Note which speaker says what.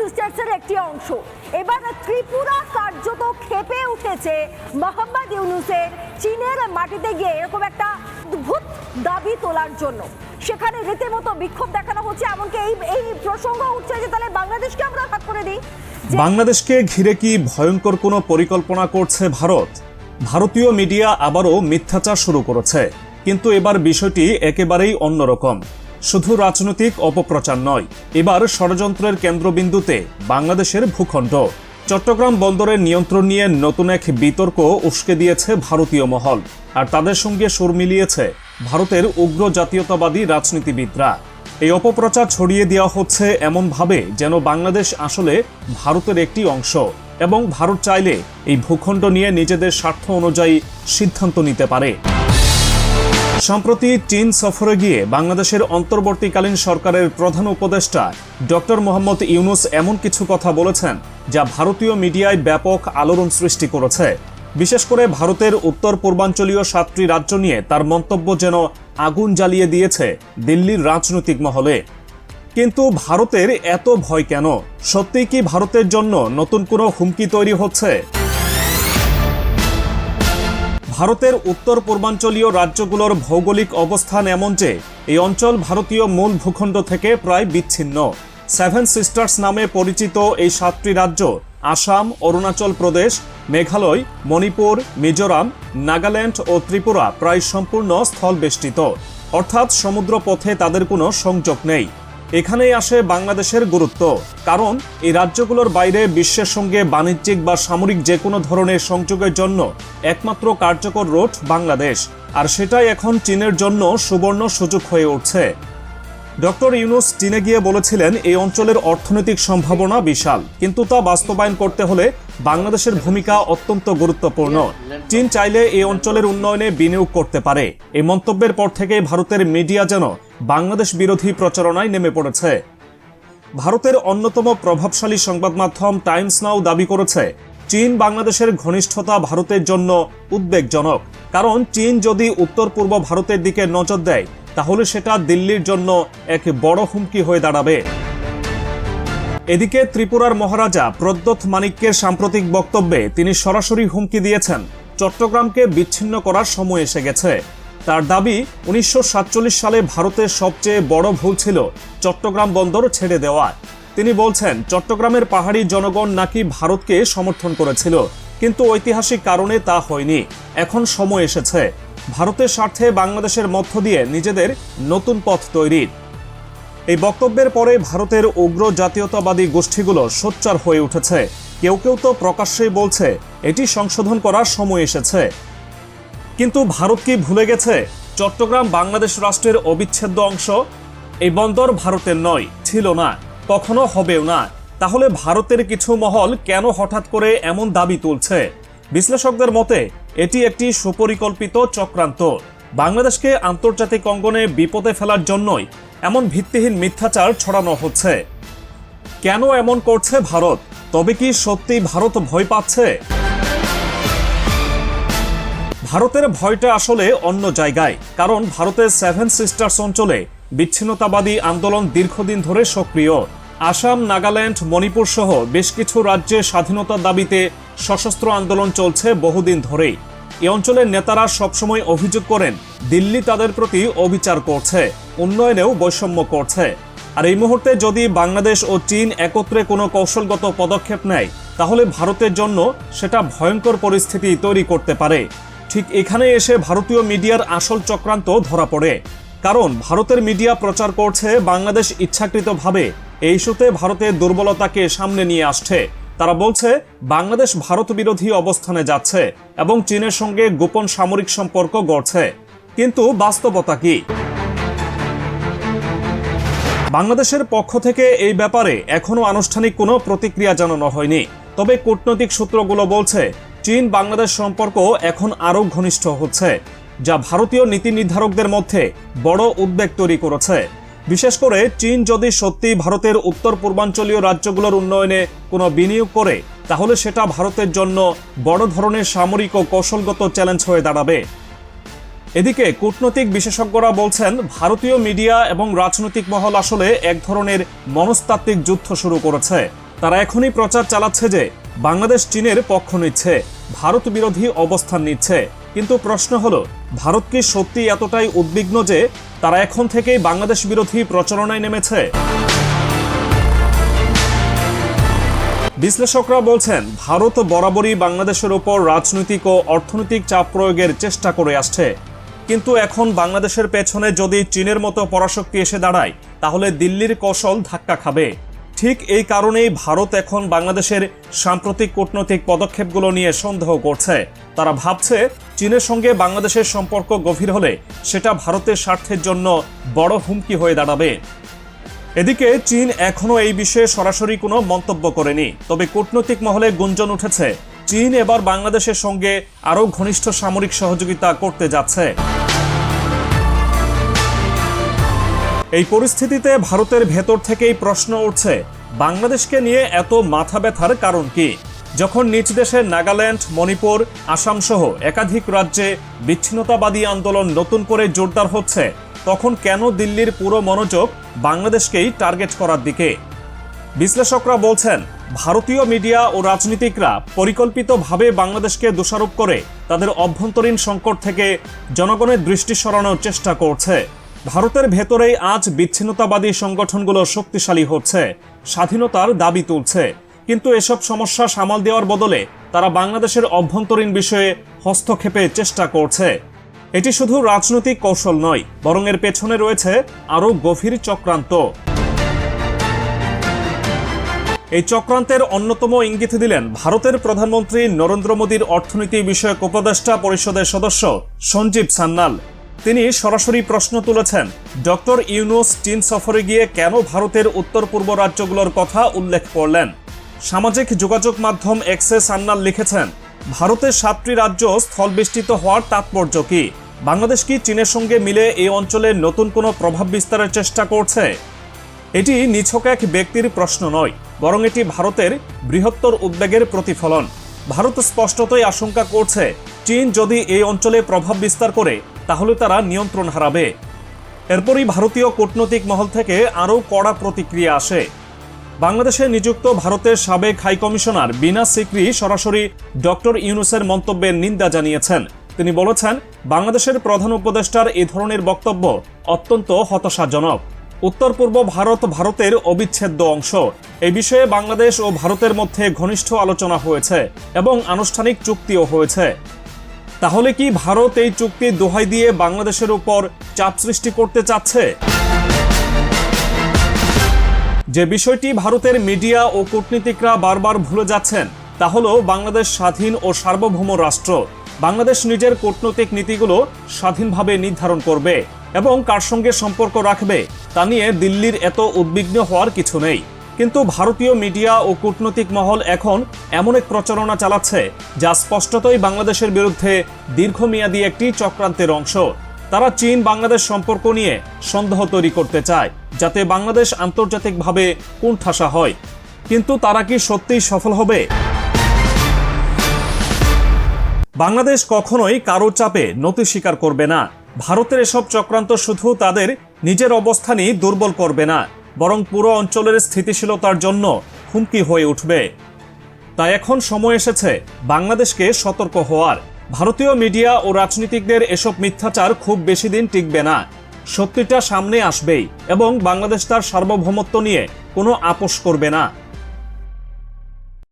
Speaker 1: সিস্টার্সের একটি অংশ। এবার ত্রিপুরা কার্যত খেপে উঠেছে মোহাম্মদ ইউনুসের চীনের মাটিতে গিয়ে এরকম একটা অদ্ভুত দাবি তোলার জন্য। সেখানে রীতিমতো বিক্ষোভ দেখানো হচ্ছে, এমনকি এই এই প্রসঙ্গ উঠছে যে তাহলে বাংলাদেশকে আমরা হাত করে দিই।
Speaker 2: বাংলাদেশকে ঘিরে কি ভয়ঙ্কর কোনো পরিকল্পনা করছে ভারত? ভারতীয় মিডিয়া আবারও মিথ্যাচার শুরু করেছে, কিন্তু এবার বিষয়টি একেবারেই অন্যরকম। শুধু রাজনৈতিক অপপ্রচার নয়, এবার ষড়যন্ত্রের কেন্দ্রবিন্দুতে বাংলাদেশের ভূখণ্ড। চট্টগ্রাম বন্দরের নিয়ন্ত্রণ নিয়ে নতুন এক বিতর্ক উস্কে দিয়েছে ভারতীয় মহল, আর তাদের সঙ্গে সুর মিলিয়েছে ভারতের উগ্র জাতীয়তাবাদী রাজনীতিবিদরা। এই অপপ্রচার ছড়িয়ে দেওয়া হচ্ছে এমনভাবে যেন বাংলাদেশ আসলে ভারতের একটি অংশ, এবং ভারত চাইলে এই ভূখণ্ড নিয়ে নিজেদের স্বার্থ অনুযায়ী সিদ্ধান্ত নিতে পারে। সম্প্রতি চীন সফরে গিয়ে বাংলাদেশের অন্তর্বর্তীকালীন সরকারের প্রধান উপদেষ্টা ডক্টর মোহাম্মদ ইউনুস এমন কিছু কথা বলেছেন যা ভারতীয় মিডিয়ায় ব্যাপক আলোড়ন সৃষ্টি করেছে। বিশেষ করে ভারতের উত্তর পূর্বাঞ্চলীয় সাতটি রাজ্য নিয়ে তার মন্তব্য যেন আগুন জ্বালিয়ে দিয়েছে দিল্লির রাজনৈতিক মহলে। কিন্তু ভারতের এত ভয় কেন? সত্যিই কি ভারতের জন্য নতুন কোনো হুমকি তৈরি হচ্ছে? ভারতের উত্তর পূর্বাঞ্চলীয় রাজ্যগুলোর ভৌগোলিক অবস্থান এমন যে, এই অঞ্চল ভারতীয় মূল ভূখণ্ড থেকে প্রায় বিচ্ছিন্ন। সেভেন সিস্টার্স নামে পরিচিত এই সাতটি রাজ্য আসাম, অরুণাচল প্রদেশ, মেঘালয়, মণিপুর, মিজোরাম, নাগাল্যান্ড ও ত্রিপুরা প্রায় সম্পূর্ণ স্থলবেষ্টিত। অর্থাৎ সমুদ্রপথে তাদের কোনো সংযোগ নেই। এখানেই আসে বাংলাদেশের গুরুত্ব। কারণ, এই রাজ্যগুলোর বাইরে বিশ্বের সঙ্গে বাণিজ্যিক বা সামরিক যে কোনো ধরনের সংযোগের জন্য একমাত্র কার্যকর রোড বাংলাদেশ। আর সেটাই এখন চীনের জন্য সুবর্ণ সুযোগ হয়ে উঠছে। ডক্টর ইউনুস চীনে গিয়ে বলেছিলেন, এই অঞ্চলের অর্থনৈতিক সম্ভাবনা বিশাল। কিন্তু তা বাস্তবায়ন করতে হলে বাংলাদেশের ভূমিকা অত্যন্ত গুরুত্বপূর্ণ। চীন চাইলে এই অঞ্চলের উন্নয়নে বিনিয়োগ করতে পারে। এই মন্তব্যের পর থেকে ভারতের মিডিয়া যেন বাংলাদেশ বিরোধী প্রচারণায় নেমে পড়েছে। ভারতের অন্যতম প্রভাবশালী সংবাদ মাধ্যম টাইমস নাও দাবি করেছে, চীন বাংলাদেশের ঘনিষ্ঠতা ভারতের জন্য উদ্বেগজনক। কারণ চীন যদি উত্তর পূর্ব ভারতের দিকে নজর দেয়, তাহলে সেটা দিল্লির জন্য এক বড় হুমকি হয়ে দাঁড়াবে। এদিকে ত্রিপুরার মহারাজা প্রদ্যোৎ মানিক্যের সাম্প্রতিক বক্তব্যে তিনি সরাসরি হুমকি দিয়েছেন, চট্টগ্রামকে বিচ্ছিন্ন করার সময় এসে গেছে। তার দাবি উনিশশো সাতচল্লিশ সালে ভারতের সবচেয়ে বড় ভুল ছিল চট্টগ্রাম বন্দর ছেড়ে দেওয়া। তিনি বলছেন, চট্টগ্রামের পাহাড়ি জনগণ নাকি ভারতকে সমর্থন করেছিল, কিন্তু ঐতিহাসিক কারণে তা হয়নি। এখন সময় এসেছে। ভারতের স্বার্থে বাংলাদেশের মধ্য দিয়ে নিজেদের নতুন পথ তৈরির এই বক্তব্যের পরে ভারতের উগ্র জাতীয়তাবাদী গোষ্ঠীগুলো সোচ্চার হয়ে উঠেছে। কেউ কেউ তো প্রকাশ্যেই বলছে, এটি সংশোধন করার সময় এসেছে। কিন্তু ভারত কি ভুলে গেছে? চট্টগ্রাম বাংলাদেশ রাষ্ট্রের অবিচ্ছেদ্য অংশ। এই বন্দর ভারতের নয়, ছিল না, কখনো হবেও না। তাহলে ভারতের কিছু মহল কেন হঠাৎ করে এমন দাবি তুলছে? বিশ্লেষকদের মতে, এটি একটি সুপরিকল্পিত চক্রান্ত। বাংলাদেশকে আন্তর্জাতিক অঙ্গনে বিপদে ফেলার জন্যই এমন ভিত্তিহীন মিথ্যাচার ছড়ানো হচ্ছে। কেন এমন করছে ভারত? তবে কি সত্যি ভারত ভয় পাচ্ছে? ভারতের ভয়টা আসলে অন্য জায়গায়, কারণ ভারতের সেভেন সিস্টার্স অঞ্চলে বিচ্ছিন্নতাবাদী আন্দোলন দীর্ঘদিন ধরে সক্রিয়। আসাম, নাগাল্যান্ড, মণিপুর সহ বেশ কিছু রাজ্যে স্বাধীনতার দাবিতে সশস্ত্র আন্দোলন চলছে বহুদিন ধরেই। এ অঞ্চলের নেতারা সবসময় অভিযোগ করেন, দিল্লি তাদের প্রতি অবিচার করছে, উন্নয়নেও বৈষম্য করছে। আর এই মুহূর্তে যদি বাংলাদেশ ও চীন একত্রে কোনো কৌশলগত পদক্ষেপ নেয়, তাহলে ভারতের জন্য সেটা ভয়ঙ্কর পরিস্থিতি তৈরি করতে পারে। ঠিক এখানে এসে ভারতীয় মিডিয়ার আসল চক্রান্ত ধরা পড়ে। কারণ ভারতের মিডিয়া প্রচার করছে, বাংলাদেশ ইচ্ছাকৃতভাবে। এই ইস্যুতে ভারতের দুর্বলতাকে সামনে নিয়ে আসছে। তারা বলছে, বাংলাদেশ ভারত বিরোধী অবস্থানে যাচ্ছে এবং চীনের সঙ্গে গোপন সামরিক সম্পর্ক গড়ছে। কিন্তু বাস্তবতা কি? বাংলাদেশের পক্ষ থেকে এই ব্যাপারে এখনও আনুষ্ঠানিক কোনো প্রতিক্রিয়া জানানো হয়নি। তবে কূটনৈতিক সূত্রগুলো বলছে চীন বাংলাদেশ সম্পর্ক এখন আরও ঘনিষ্ঠ হচ্ছে, যা ভারতীয় নীতি নির্ধারকদের মধ্যে বড় উদ্বেগ তৈরি করেছে। বিশেষ করে চীন যদি সত্যি ভারতের উত্তর পূর্বাঞ্চলীয় রাজ্যগুলোর উন্নয়নে কোনো বিনিয়োগ করে, তাহলে সেটা ভারতের জন্য বড় ধরনের সামরিক ও কৌশলগত চ্যালেঞ্জ হয়ে দাঁড়াবে। এদিকে কূটনৈতিক বিশেষজ্ঞরা বলছেন, ভারতীয় মিডিয়া এবং রাজনৈতিক মহল আসলে এক ধরনের মনস্তাত্ত্বিক যুদ্ধ শুরু করেছে। তারা এখনই প্রচার চালাচ্ছে যে বাংলাদেশ চীনের পক্ষ নিচ্ছে। ভারত বিরোধী অবস্থান নিচ্ছে। কিন্তু প্রশ্ন হলো, ভারত কি সত্যি এতটাই উদ্বিগ্ন যে তারা এখন থেকেই বাংলাদেশ বিরোধী প্রচারণায় নেমেছে? বিশ্লেষকরা বলছেন, ভারত বরাবরই বাংলাদেশের উপর রাজনৈতিক ও অর্থনৈতিক চাপ প্রয়োগের চেষ্টা করে আসছে। কিন্তু এখন বাংলাদেশের পেছনে যদি চীনের মতো পরাশক্তি এসে দাঁড়ায়, তাহলে দিল্লির কৌশল ধাক্কা খাবে। ঠিক এই কারণেই ভারত এখন বাংলাদেশের সাম্প্রতিক কূটনৈতিক পদক্ষেপগুলো নিয়ে সন্দেহ করছে। তারা ভাবছে, চীনের সঙ্গে বাংলাদেশের সম্পর্ক গভীর হলে সেটা ভারতের স্বার্থের জন্য বড় হুমকি হয়ে দাঁড়াবে। এদিকে চীন এখনও এই বিষয়ে সরাসরি কোনো মন্তব্য করেনি। তবে কূটনৈতিক মহলে গুঞ্জন উঠেছে, চীন এবার বাংলাদেশের সঙ্গে আরও ঘনিষ্ঠ সামরিক সহযোগিতা করতে যাচ্ছে। এই পরিস্থিতিতে ভারতের ভেতর থেকেই প্রশ্ন উঠছে, বাংলাদেশকে নিয়ে এত মাথা ব্যথার কারণ কি? যখন নিজ দেশে নাগাল্যান্ড, মণিপুর, আসাম সহ একাধিক রাজ্যে বিচ্ছিন্নতাবাদী আন্দোলন নতুন করে জোরদার হচ্ছে, তখন কেন দিল্লির পুরো মনোযোগ বাংলাদেশকেই টার্গেট করার দিকে? বিশ্লেষকরা বলছেন, ভারতীয় মিডিয়া ও রাজনীতিকরা পরিকল্পিতভাবে বাংলাদেশকে দোষারোপ করে তাদের অভ্যন্তরীণ সংকট থেকে জনগণের দৃষ্টি সরানোর চেষ্টা করছে। ভারতের ভেতরেই আজ বিচ্ছিন্নতাবাদী সংগঠনগুলো শক্তিশালী হচ্ছে, স্বাধীনতার দাবি তুলছে। কিন্তু এসব সমস্যা সামাল দেওয়ার বদলে তারা বাংলাদেশের অভ্যন্তরীণ বিষয়ে হস্তক্ষেপে চেষ্টা করছে। এটি শুধু রাজনৈতিক কৌশল নয়, বরং এর পেছনে রয়েছে আরও গভীর চক্রান্ত। এই চক্রান্তের অন্যতম ইঙ্গিত দিলেন ভারতের প্রধানমন্ত্রী নরেন্দ্র মোদীর অর্থনীতি বিষয়ক উপদেষ্টা পরিষদের সদস্য সঞ্জীব সান্যাল। তিনি সরাসরি প্রশ্ন তুলেছেন, ডক্টর ইউনুস চীন সফরে গিয়ে কেন ভারতের উত্তর পূর্ব রাজ্যগুলোর কথা উল্লেখ করলেন? সামাজিক যোগাযোগ মাধ্যম এক্সে সান্নাল লিখেছেন, ভারতের সাতটি রাজ্য স্থলবেষ্টিত হওয়ার তাৎপর্য কি? বাংলাদেশ কি চীনের সঙ্গে মিলে এই অঞ্চলে নতুন কোনো প্রভাব বিস্তারের চেষ্টা করছে? এটি নিছক এক ব্যক্তির প্রশ্ন নয়, বরং এটি ভারতের বৃহত্তর উদ্বেগের প্রতিফলন। ভারত স্পষ্টতই আশঙ্কা করছে, চীন যদি এই অঞ্চলে প্রভাব বিস্তার করে তাহলে তারা নিয়ন্ত্রণ হারাবে। এরপরই ভারতীয় কূটনৈতিক মহল থেকে আরও কড়া প্রতিক্রিয়া আসে। বাংলাদেশে নিযুক্ত ভারতের সাবেক হাই কমিশনার বিনা সিকরি সরাসরি ডক্টর ইউনুসের মন্তব্যের নিন্দা জানিয়েছেন। তিনি বলেছেন, বাংলাদেশের প্রধান উপদেষ্টার এই ধরনের বক্তব্য অত্যন্ত হতাশাজনক। উত্তর পূর্ব ভারত ভারতের অবিচ্ছেদ্য অংশ। এই বিষয়ে বাংলাদেশ ও ভারতের মধ্যে ঘনিষ্ঠ আলোচনা হয়েছে এবং আনুষ্ঠানিক চুক্তিও হয়েছে। তাহলে কি ভারত এই চুক্তি দোহাই দিয়ে বাংলাদেশের উপর চাপ সৃষ্টি করতে চাচ্ছে? যে বিষয়টি ভারতের মিডিয়া ও কূটনীতিকরা বারবার ভুলে যাচ্ছেন, তা হলো বাংলাদেশ স্বাধীন ও সার্বভৌম রাষ্ট্র। বাংলাদেশ নিজের কূটনৈতিক নীতিগুলো স্বাধীনভাবে নির্ধারণ করবে এবং কার সঙ্গে সম্পর্ক রাখবে তা নিয়ে দিল্লির এত উদ্বিগ্ন হওয়ার কিছু নেই। কিন্তু ভারতীয় মিডিয়া ও কূটনৈতিক মহল এখন এমন এক প্রচারণা চালাচ্ছে যা স্পষ্টতই বাংলাদেশের বিরুদ্ধে দীর্ঘমেয়াদী একটি চক্রান্তের অংশ। তারা চীন বাংলাদেশ সম্পর্ক নিয়ে সন্দেহ তৈরি করতে চায়, যাতে বাংলাদেশ আন্তর্জাতিকভাবে কোণঠাসা হয়। কিন্তু তারা কি সত্যিই সফল হবে? বাংলাদেশ কখনোই কারও চাপে নতি স্বীকার করবে না। ভারতের এসব চক্রান্ত শুধু তাদের নিজের অবস্থানই দুর্বল করবে না। বরং পুরো অঞ্চলের স্থিতিশীলতার জন্য হুমকি হয়ে উঠবে। তাই এখন সময় এসেছে বাংলাদেশকে সতর্ক হওয়ার। ভারতীয় মিডিয়া ও রাজনীতিকদের এসব মিথ্যাচার খুব বেশি দিন টিকবে না। সত্যিটা সামনে আসবেই এবং বাংলাদেশ তার সার্বভৌমত্ব নিয়ে কোনো আপোষ করবে না।